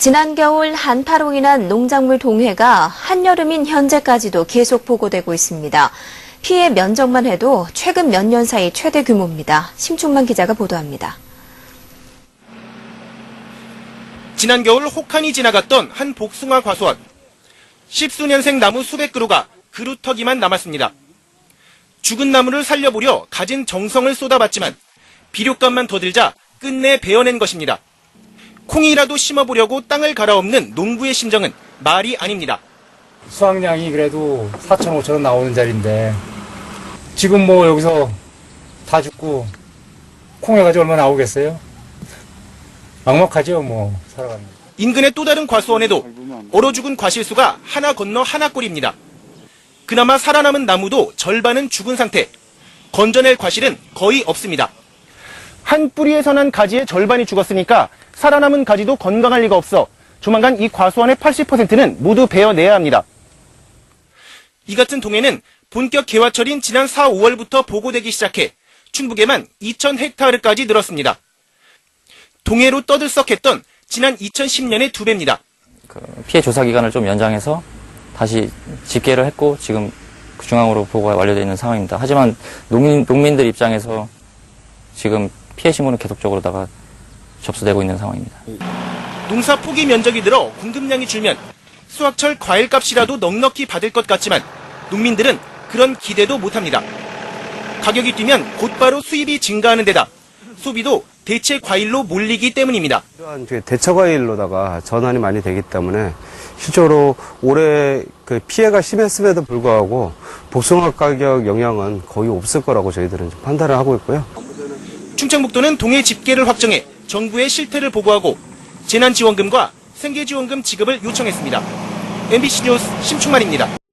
지난 겨울 한파로 인한 농작물 동해가 한여름인 현재까지도 계속 보고되고 있습니다. 피해 면적만 해도 최근 몇 년 사이 최대 규모입니다. 심충만 기자가 보도합니다. 지난 겨울 혹한이 지나갔던 한 복숭아 과수원. 십수년생 나무 수백 그루가 그루터기만 남았습니다. 죽은 나무를 살려보려 가진 정성을 쏟아봤지만 비료값만 더 들자 끝내 베어낸 것입니다. 콩이라도 심어보려고 땅을 갈아엎는 농부의 심정은 말이 아닙니다. 수확량이 그래도 4천, 5천 원 나오는 자리인데 지금 뭐 여기서 다 죽고 콩 해가지고 얼마 나오겠어요? 막막하죠 뭐 살아가는 거. 인근의 또 다른 과수원에도 얼어 죽은 과실수가 하나 건너 하나 꼴입니다. 그나마 살아남은 나무도 절반은 죽은 상태. 건져낼 과실은 거의 없습니다. 한 뿌리에서 난 가지의 절반이 죽었으니까 살아남은 가지도 건강할 리가 없어 조만간 이 과수원의 80%는 모두 베어내야 합니다. 이 같은 동해는 본격 개화철인 지난 4, 5월부터 보고되기 시작해 충북에만 2,000 헥타르까지 늘었습니다. 동해로 떠들썩했던 지난 2010년의 두 배입니다. 그 피해 조사 기간을 좀 연장해서 다시 집계를 했고 지금 그 중앙으로 보고가 완료되어 있는 상황입니다. 하지만 농민, 농민들 입장에서 지금 피해 신고는 계속적으로다가 접수되고 있는 상황입니다. 농사 포기 면적이 늘어 공급량이 줄면 수확철 과일값이라도 넉넉히 받을 것 같지만 농민들은 그런 기대도 못합니다. 가격이 뛰면 곧바로 수입이 증가하는 데다 소비도 대체 과일로 몰리기 때문입니다. 이러한 그 대처 과일로다가 전환이 많이 되기 때문에 실제로 올해 그 피해가 심했음에도 불구하고 복숭아 가격 영향은 거의 없을 거라고 저희들은 좀 판단을 하고 있고요. 충청북도는 동해 집계를 확정해 정부의 실태를 보고하고 재난지원금과 생계지원금 지급을 요청했습니다. MBC 뉴스 심충만입니다.